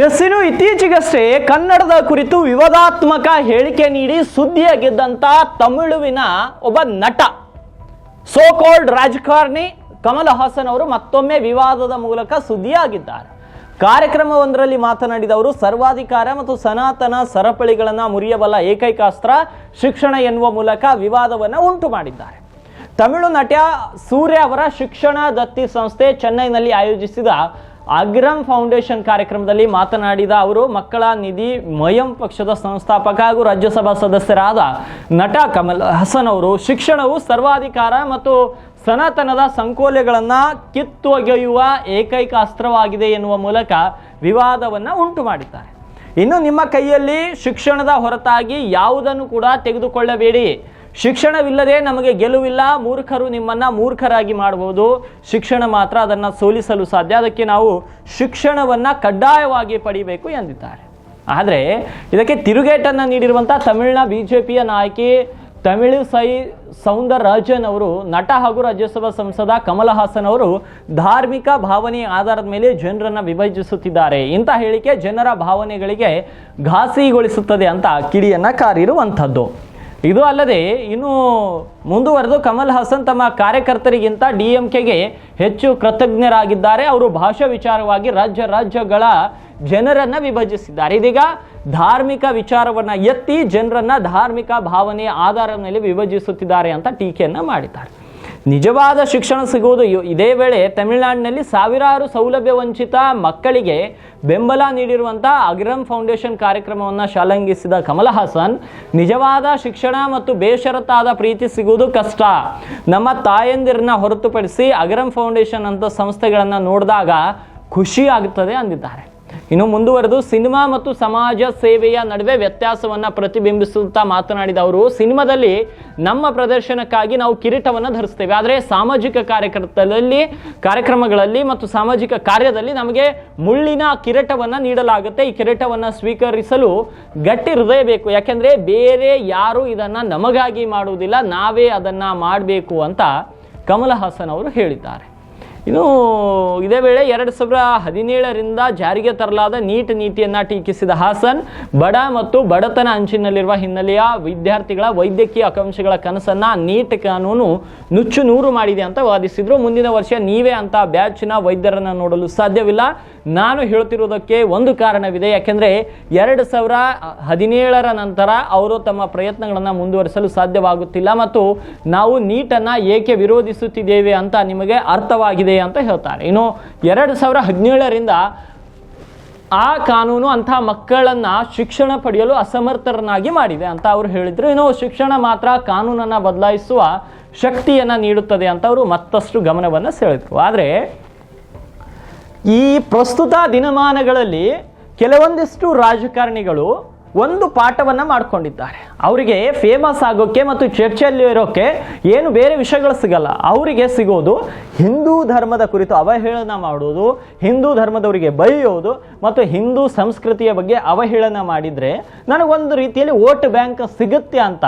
S ಇನ್ನು ಇತ್ತೀಚೆಗಷ್ಟೇ ಕನ್ನಡದ ಕುರಿತು ವಿವಾದಾತ್ಮಕ ಹೇಳಿಕೆ ನೀಡಿ ಸುದ್ದಿಯಾಗಿದ್ದಂಥ ತಮಿಳುವಿನ ಒಬ್ಬ ನಟ ಸೋ ಕಾಲ್ಡ್ ರಾಜಕಾರಣಿ ಕಮಲ್ ಹಾಸನ್ ಅವರು ಮತ್ತೊಮ್ಮೆ ವಿವಾದದ ಮೂಲಕ ಸುದ್ದಿಯಾಗಿದ್ದಾರೆ. ಕಾರ್ಯಕ್ರಮವೊಂದರಲ್ಲಿ ಮಾತನಾಡಿದ ಅವರು, ಸರ್ವಾಧಿಕಾರ ಮತ್ತು ಸನಾತನ ಸರಪಳಿಗಳನ್ನು ಮುರಿಯಬಲ್ಲ ಏಕೈಕ ಅಸ್ತ್ರ ಶಿಕ್ಷಣ ಎನ್ನುವ ಮೂಲಕ ವಿವಾದವನ್ನು ಉಂಟು ಮಾಡಿದ್ದಾರೆ. ತಮಿಳು ನಟ ಸೂರ್ಯ ಅವರ ಶಿಕ್ಷಣ ದತ್ತಿ ಸಂಸ್ಥೆ ಚೆನ್ನೈನಲ್ಲಿ ಆಯೋಜಿಸಿದ ಅಗ್ರಮ್ ಫೌಂಡೇಶನ್ ಕಾರ್ಯಕ್ರಮದಲ್ಲಿ ಮಾತನಾಡಿದ ಅವರು, ಮಕ್ಕಳ ನಿಧಿ ಮಯಂ ಪಕ್ಷದ ಸಂಸ್ಥಾಪಕ ಹಾಗೂ ರಾಜ್ಯಸಭಾ ಸದಸ್ಯರಾದ ನಟ ಕಮಲ್ ಹಸನ್ ಅವರು ಶಿಕ್ಷಣವು ಸರ್ವಾಧಿಕಾರ ಮತ್ತು ಸನಾತನದ ಸಂಕೋಲೆಗಳನ್ನು ಕಿತ್ತೊಗೆಯುವ ಏಕೈಕ ಅಸ್ತ್ರವಾಗಿದೆ ಎನ್ನುವ ಮೂಲಕ ವಿವಾದವನ್ನು ಉಂಟು ಮಾಡಿದ್ದಾರೆ ಇನ್ನು ನಿಮ್ಮ ಕೈಯಲ್ಲಿ ಶಿಕ್ಷಣದ ಹೊರತಾಗಿ ಯಾವುದನ್ನು ಕೂಡ ತೆಗೆದುಕೊಳ್ಳಬೇಡಿ. ಶಿಕ್ಷಣವಿಲ್ಲದೆ ನಮಗೆ ಗೆಲುವಿಲ್ಲ, ಮೂರ್ಖರು ನಿಮ್ಮನ್ನ ಮೂರ್ಖರಾಗಿ ಮಾಡಬಹುದು ಶಿಕ್ಷಣ ಮಾತ್ರ ಅದನ್ನು ಸೋಲಿಸಲು ಸಾಧ್ಯ. ಅದಕ್ಕೆ ನಾವು ಶಿಕ್ಷಣವನ್ನ ಕಡ್ಡಾಯವಾಗಿ ಪಡಿಬೇಕು ಎಂದಿದ್ದಾರೆ. ಆದರೆ ಇದಕ್ಕೆ ತಿರುಗೇಟನ್ನು ನೀಡಿರುವಂಥ ತಮಿಳಿನ ಬಿ ಜೆ ಪಿಯ ನಾಯಕಿ ತಮಿಳು ಸೈ ಸೌಂದರರಾಜನ್ ಅವರು, ನಟ ಹಾಗೂ ರಾಜ್ಯಸಭಾ ಸಂಸದ ಕಮಲ ಹಾಸನ್ ಅವರು ಧಾರ್ಮಿಕ ಭಾವನೆ ಆಧಾರದ ಮೇಲೆ ಜನರನ್ನು ವಿಭಜಿಸುತ್ತಿದ್ದಾರೆ. ಇಂಥ ಹೇಳಿಕೆ ಜನರ ಭಾವನೆಗಳಿಗೆ ಘಾಸಿಗೊಳಿಸುತ್ತದೆ ಅಂತ ಕಿಡಿಯನ್ನು ಕಾರಿರುವಂಥದ್ದು. ಇದು ಅಲ್ಲದೆ ಇನ್ನು ಮುಂದುವರೆದು ಕಮಲ್ ಹಾಸನ್ ತಮ್ಮ ಕಾರ್ಯಕರ್ತರಿಗಿಂತ ಡಿ ಎಂ ಕೆಗೆ ಹೆಚ್ಚು ಕೃತಜ್ಞರಾಗಿದ್ದಾರೆ. ಅವರು ಭಾಷಾ ವಿಚಾರವಾಗಿ ರಾಜ್ಯ ರಾಜ್ಯಗಳ ಜನರನ್ನ ವಿಭಜಿಸಿದ್ದಾರೆ. ಇದೀಗ ಧಾರ್ಮಿಕ ವಿಚಾರವನ್ನ ಎತ್ತಿ ಜನರನ್ನ ಧಾರ್ಮಿಕ ಭಾವನೆಯ ಆಧಾರದ ಮೇಲೆ ವಿಭಜಿಸುತ್ತಿದ್ದಾರೆ ಅಂತ ಟೀಕೆಯನ್ನ ಮಾಡಿದ್ದಾರೆ. ನಿಜವಾದ ಶಿಕ್ಷಣ ಸಿಗುವುದು ಇದೇ ವೇಳೆ ತಮಿಳುನಾಡಿನಲ್ಲಿ ಸಾವಿರಾರು ಸೌಲಭ್ಯ ವಂಚಿತ ಮಕ್ಕಳಿಗೆ ಬೆಂಬಲ ನೀಡಿರುವಂತಹ ಅಗ್ರಂ ಫೌಂಡೇಶನ್ ಕಾರ್ಯಕ್ರಮವನ್ನು ಶಾಲಂಗಿಸಿದ ಕಮಲ ಹಾಸನ್, ನಿಜವಾದ ಶಿಕ್ಷಣ ಮತ್ತು ಬೇಷರತ್ತಾದ ಪ್ರೀತಿ ಸಿಗುವುದು ಕಷ್ಟ. ನಮ್ಮ ತಾಯಂದಿರನ್ನ ಹೊರತುಪಡಿಸಿ ಅಗ್ರಂ ಫೌಂಡೇಶನ್ ಅಂತ ಸಂಸ್ಥೆಗಳನ್ನು ನೋಡಿದಾಗ ಖುಷಿ ಆಗುತ್ತದೆ ಅಂದಿದ್ದಾರೆ. ಇನ್ನು ಮುಂದುವರೆದು ಸಿನಿಮಾ ಮತ್ತು ಸಮಾಜ ಸೇವೆಯ ನಡುವೆ ವ್ಯತ್ಯಾಸವನ್ನು ಪ್ರತಿಬಿಂಬಿಸುತ್ತಾ ಮಾತನಾಡಿದ ಅವರು, ಸಿನಿಮಾದಲ್ಲಿ ನಮ್ಮ ಪ್ರದರ್ಶನಕ್ಕಾಗಿ ನಾವು ಕಿರೀಟವನ್ನು ಧರಿಸ್ತೇವೆ ಆದರೆ ಸಾಮಾಜಿಕ ಕಾರ್ಯಕರ್ತರಲ್ಲಿ, ಕಾರ್ಯಕ್ರಮಗಳಲ್ಲಿ ಮತ್ತು ಸಾಮಾಜಿಕ ಕಾರ್ಯದಲ್ಲಿ ನಮಗೆ ಮುಳ್ಳಿನ ಕಿರೀಟವನ್ನು ನೀಡಲಾಗುತ್ತೆ. ಈ ಕಿರೀಟವನ್ನು ಸ್ವೀಕರಿಸಲು ಗಟ್ಟಿ ಹೃದಯ ಬೇಕು. ಯಾಕೆಂದರೆ ಬೇರೆ ಯಾರು ಇದನ್ನು ನಮಗಾಗಿ ಮಾಡುವುದಿಲ್ಲ. ನಾವೇ ಅದನ್ನು ಮಾಡಬೇಕು ಅಂತ ಕಮಲ್ ಹಾಸನ್ ಅವರು ಹೇಳಿದ್ದಾರೆ. ಇನ್ನು ಇದೇ ವೇಳೆ ಎರಡು ಸಾವಿರ ಹದಿನೇಳರಿಂದ ಜಾರಿಗೆ ತರಲಾದ ನೀಟ್ ನೀತಿಯನ್ನ ಟೀಕಿಸಿದ ಹಾಸನ್, ಬಡ ಮತ್ತು ಬಡತನ ಅಂಚಿನಲ್ಲಿರುವ ಹಿನ್ನೆಲೆಯ ವಿದ್ಯಾರ್ಥಿಗಳ ವೈದ್ಯಕೀಯ ಆಕಾಂಕ್ಷೆಗಳ ಕನಸನ್ನ ನೀಟ್ ಕಾನೂನು ನುಚ್ಚು ನೂರು ಮಾಡಿದೆ ಅಂತ ವಾದಿಸಿದ್ರು. ಮುಂದಿನ ವರ್ಷ ನೀವೇ ಅಂತ ಬ್ಯಾಚ್ನ ವೈದ್ಯರನ್ನ ನೋಡಲು ಸಾಧ್ಯವಿಲ್ಲ. ನಾನು ಹೇಳ್ತಿರೋದಕ್ಕೆ ಒಂದು ಕಾರಣವಿದೆ. ಯಾಕೆಂದ್ರೆ ಎರಡು ಸಾವಿರ ಹದಿನೇಳರ ನಂತರ ಅವರು ತಮ್ಮ ಪ್ರಯತ್ನಗಳನ್ನು ಮುಂದುವರಿಸಲು ಸಾಧ್ಯವಾಗುತ್ತಿಲ್ಲ. ಮತ್ತು ನಾವು ನೀಟನ್ನು ಏಕೆ ವಿರೋಧಿಸುತ್ತಿದ್ದೇವೆ ಅಂತ ನಿಮಗೆ ಅರ್ಥವಾಗಿದೆ. ಅಂತ ಹೇಳ್ತಾರೆ. ಇನ್ನು ಎರಡು ಸಾವಿರ ಹದಿನೇಳರಿಂದ ಆ ಕಾನೂನು ಅಂಥ ಮಕ್ಕಳನ್ನ ಶಿಕ್ಷಣ ಪಡೆಯಲು ಅಸಮರ್ಥರನ್ನಾಗಿ ಮಾಡಿದೆ ಅಂತ ಅವರು ಹೇಳಿದ್ರು. ಇನ್ನು ಶಿಕ್ಷಣ ಮಾತ್ರ ಕಾನೂನನ್ನು ಬದಲಾಯಿಸುವ ಶಕ್ತಿಯನ್ನ ನೀಡುತ್ತದೆ ಅಂತ ಅವರು ಮತ್ತಷ್ಟು ಗಮನವನ್ನು ಸೆಳೆದರು. ಆದರೆ ಈ ಪ್ರಸ್ತುತ ದಿನಮಾನಗಳಲ್ಲಿ ಕೆಲವೊಂದಿಷ್ಟು ರಾಜಕಾರಣಿಗಳು ಒಂದು ಪಾಠವನ್ನು ಮಾಡ್ಕೊಂಡಿದ್ದಾರೆ. ಅವರಿಗೆ ಫೇಮಸ್ ಆಗೋಕ್ಕೆ ಮತ್ತು ಚರ್ಚೆಯಲ್ಲಿ ಇರೋಕ್ಕೆ ಏನು ಬೇರೆ ವಿಷಯಗಳು ಸಿಗಲ್ಲ. ಅವರಿಗೆ ಸಿಗೋದು ಹಿಂದೂ ಧರ್ಮದ ಕುರಿತು ಅವಹೇಳನ ಮಾಡೋದು ಹಿಂದೂ ಧರ್ಮದವರಿಗೆ ಬೈಯೋದು ಮತ್ತು ಹಿಂದೂ ಸಂಸ್ಕೃತಿಯ ಬಗ್ಗೆ ಅವಹೇಳನ ಮಾಡಿದರೆ ನನಗೊಂದು ರೀತಿಯಲ್ಲಿ ವೋಟ್ ಬ್ಯಾಂಕ್ ಸಿಗುತ್ತೆ ಅಂತ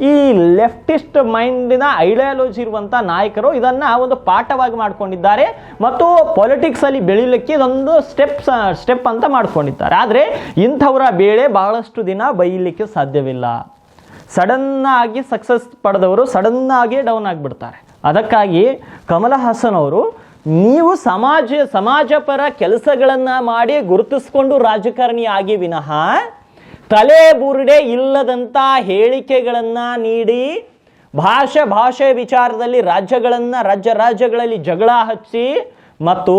ಈ ಲೆಫ್ಟಿಸ್ಟ್ ಮೈಂಡಿನ ಐಡಿಯಾಲಜಿ ಇರುವಂಥ ನಾಯಕರು ಇದನ್ನ ಒಂದು ಪಾಠವಾಗಿ ಮಾಡ್ಕೊಂಡಿದ್ದಾರೆ ಮತ್ತು ಪೊಲಿಟಿಕ್ಸ್ ಅಲ್ಲಿ ಬೆಳಿಲಿಕ್ಕೆ ಇದೊಂದು ಸ್ಟೆಪ್ ಸ್ಟೆಪ್ ಅಂತ ಮಾಡ್ಕೊಂಡಿದ್ದಾರೆ. ಆದರೆ ಇಂಥವರ ಬೇಳೆ ಬಹಳಷ್ಟು ದಿನ ಬೈಯಲಿಕ್ಕೆ ಸಾಧ್ಯವಿಲ್ಲ. ಸಡನ್ ಆಗಿ ಸಕ್ಸಸ್ ಪಡೆದವರು ಸಡನ್ ಆಗಿ ಡೌನ್ ಆಗಿಬಿಡ್ತಾರೆ. ಅದಕ್ಕಾಗಿ ಕಮಲ ಹಾಸನ್ ಅವರು, ನೀವು ಸಮಾಜ ಸಮಾಜಪರ ಕೆಲಸಗಳನ್ನು ಮಾಡಿ ಗುರುತಿಸ್ಕೊಂಡು ರಾಜಕಾರಣಿ ಆಗಿ ವಿನಃ ತಲೆ ಬುರುಡೆ ಇಲ್ಲದಂಥ ಹೇಳಿಕೆಗಳನ್ನು ನೀಡಿ ಭಾಷೆ ಭಾಷೆ ವಿಚಾರದಲ್ಲಿ ರಾಜ್ಯಗಳನ್ನು ರಾಜ್ಯ ರಾಜ್ಯಗಳಲ್ಲಿ ಜಗಳ ಹಚ್ಚಿ ಮತ್ತು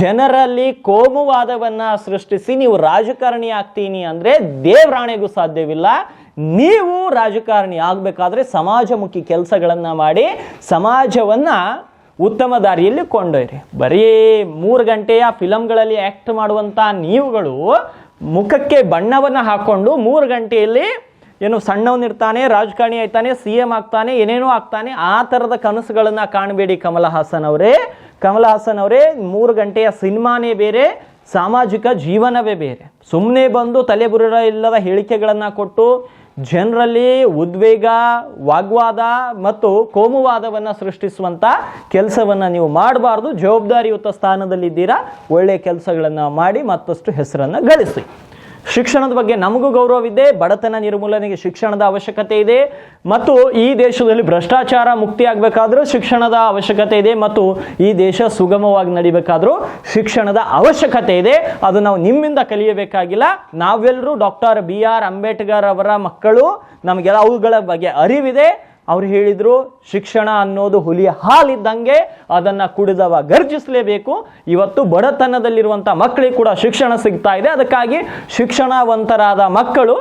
ಜನರಲ್ಲಿ ಕೋಮುವಾದವನ್ನು ಸೃಷ್ಟಿಸಿ ನೀವು ರಾಜಕಾರಣಿ ಆಗ್ತೀನಿ ಅಂದರೆ ದೇವ್ರಾಣೆಗೂ ಸಾಧ್ಯವಿಲ್ಲ. ನೀವು ರಾಜಕಾರಣಿ ಆಗಬೇಕಾದ್ರೆ ಸಮಾಜಮುಖಿ ಕೆಲಸಗಳನ್ನು ಮಾಡಿ ಸಮಾಜವನ್ನು ಉತ್ತಮ ದಾರಿಯಲ್ಲಿ ಕೊಂಡೊಯ್ರಿ. ಬರೀ ಮೂರು ಗಂಟೆಯ ಫಿಲಮ್ಗಳಲ್ಲಿ ಆ್ಯಕ್ಟ್ ಮಾಡುವಂಥ ನೀವುಗಳು ಮುಖಕ್ಕೆ ಬಣ್ಣವನ್ನು ಹಾಕ್ಕೊಂಡು ಮೂರು ಗಂಟೆಯಲ್ಲಿ ಏನು ಸಣ್ಣವನಿರ್ತಾನೆ ರಾಜಕಾರಣಿ ಆಯ್ತಾನೆ ಸಿ ಎಂ ಆಗ್ತಾನೆ, ಏನೇನೋ ಆಗ್ತಾನೆ, ಆ ಥರದ ಕನಸುಗಳನ್ನು ಕಾಣಬೇಡಿ ಕಮಲ ಹಾಸನ್ ಅವರೇ. ಕಮಲ ಹಾಸನ್ ಅವರೇ, ಮೂರು ಗಂಟೆಯ ಸಿನಿಮಾನೇ ಬೇರೆ, ಸಾಮಾಜಿಕ ಜೀವನವೇ ಬೇರೆ. ಸುಮ್ಮನೆ ಬಂದು ತಲೆಬುರುಡ ಇಲ್ಲದ ಹೇಳಿಕೆಗಳನ್ನು ಕೊಟ್ಟು ಜನರಲ್ಲಿ ಉದ್ವೇಗ, ವಾಗ್ವಾದ ಮತ್ತು ಕೋಮುವಾದವನ್ನು ಸೃಷ್ಟಿಸುವಂಥ ಕೆಲಸವನ್ನು ನೀವು ಮಾಡಬಾರ್ದು. ಜವಾಬ್ದಾರಿಯುತ ಸ್ಥಾನದಲ್ಲಿದ್ದೀರಾ. ಒಳ್ಳೆಯ ಕೆಲಸಗಳನ್ನು ಮಾಡಿ ಮತ್ತಷ್ಟು ಹೆಸರನ್ನು ಗಳಿಸಿ. ಶಿಕ್ಷಣದ ಬಗ್ಗೆ ನಮಗೂ ಗೌರವವಿದೆ, ಬಡತನ ನಿರ್ಮೂಲನೆಗೆ ಶಿಕ್ಷಣದ ಅವಶ್ಯಕತೆ ಇದೆ, ಮತ್ತು ಈ ದೇಶದಲ್ಲಿ ಭ್ರಷ್ಟಾಚಾರ ಮುಕ್ತಿ ಆಗಬೇಕಾದ್ರೂ ಶಿಕ್ಷಣದ ಅವಶ್ಯಕತೆ ಇದೆ, ಮತ್ತು ಈ ದೇಶ ಸುಗಮವಾಗಿ ನಡಿಬೇಕಾದ್ರೂ ಶಿಕ್ಷಣದ ಅವಶ್ಯಕತೆ ಇದೆ. ಅದು ನಾವು ನಿಮ್ಮಿಂದ ಕಲಿಯಬೇಕಾಗಿಲ್ಲ. ನಾವೆಲ್ಲರೂ ಡಾಕ್ಟರ್ ಬಿ ಆರ್ ಅಂಬೇಡ್ಕರ್ ಅವರ ಮಕ್ಕಳು. ನಮಗೆಲ್ಲ ಅವುಗಳ ಬಗ್ಗೆ ಅರಿವಿದೆ. ಅವ್ರು ಹೇಳಿದ್ರು, ಶಿಕ್ಷಣ ಅನ್ನೋದು ಹುಲಿಯ ಹಾಲಿದ್ದಂಗೆ ಅದನ್ನ ಕುಡಿದವ ಗರ್ಜಿಸಲೇಬೇಕು. ಇವತ್ತು ಬಡತನದಲ್ಲಿರುವಂಥ ಮಕ್ಕಳಿಗೆ ಕೂಡ ಶಿಕ್ಷಣ ಸಿಗ್ತಾ ಇದೆ. ಅದಕ್ಕಾಗಿ ಶಿಕ್ಷಣವಂತರಾದ ಮಕ್ಕಳು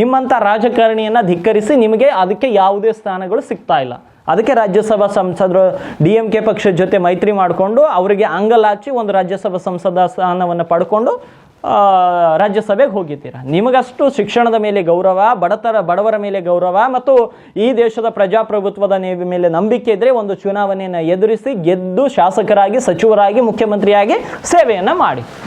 ನಿಮ್ಮಂಥ ರಾಜಕಾರಣಿಯನ್ನ ಧಿಕ್ಕರಿಸಿ ನಿಮಗೆ ಅದಕ್ಕೆ ಯಾವುದೇ ಸ್ಥಾನಗಳು ಸಿಗ್ತಾ ಇಲ್ಲ. ಅದಕ್ಕೆ ರಾಜ್ಯಸಭಾ ಸಂಸದರು, ಡಿ ಎಂ ಕೆ ಪಕ್ಷದ ಜೊತೆ ಮೈತ್ರಿ ಮಾಡಿಕೊಂಡು ಅವರಿಗೆ ಅಂಗಲಾಚಿ ಒಂದು ರಾಜ್ಯಸಭಾ ಸಂಸದ ಸ್ಥಾನವನ್ನು ಪಡ್ಕೊಂಡು ರಾಜ್ಯಸಭೆಗೆ ಹೋಗಿದ್ದೀರಾ? ನಿಮಗಷ್ಟು ಶಿಕ್ಷಣದ ಮೇಲೆ ಗೌರವ, ಬಡತರ, ಬಡವರ ಮೇಲೆ ಗೌರವ ಮತ್ತು ಈ ದೇಶದ ಪ್ರಜಾಪ್ರಭುತ್ವದ ಮೇಲೆ ನಂಬಿಕೆ ಇದ್ದರೆ ಒಂದು ಚುನಾವಣೆಯನ್ನು ಎದುರಿಸಿ ಗೆದ್ದು ಶಾಸಕರಾಗಿ, ಸಚಿವರಾಗಿ, ಮುಖ್ಯಮಂತ್ರಿಯಾಗಿ ಸೇವೆಯನ್ನು ಮಾಡಿ.